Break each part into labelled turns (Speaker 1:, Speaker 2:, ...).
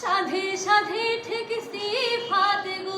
Speaker 1: সাধে সাধে ঠেকছি ফাতে গো।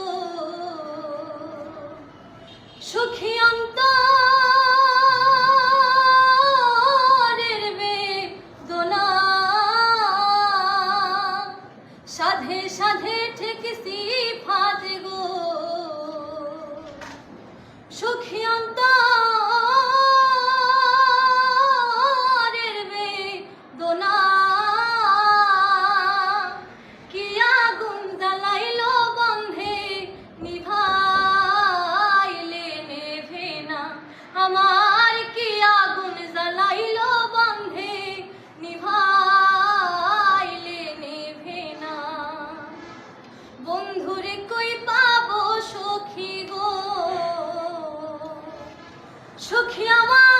Speaker 1: 귀여워.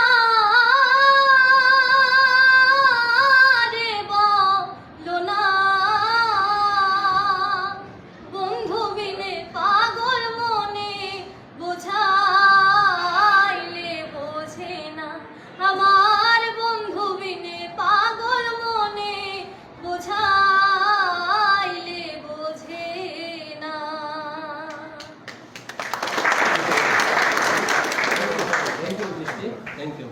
Speaker 2: Thank you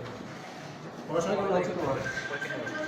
Speaker 2: পড়াশোনা কেমন হচ্ছে তোমার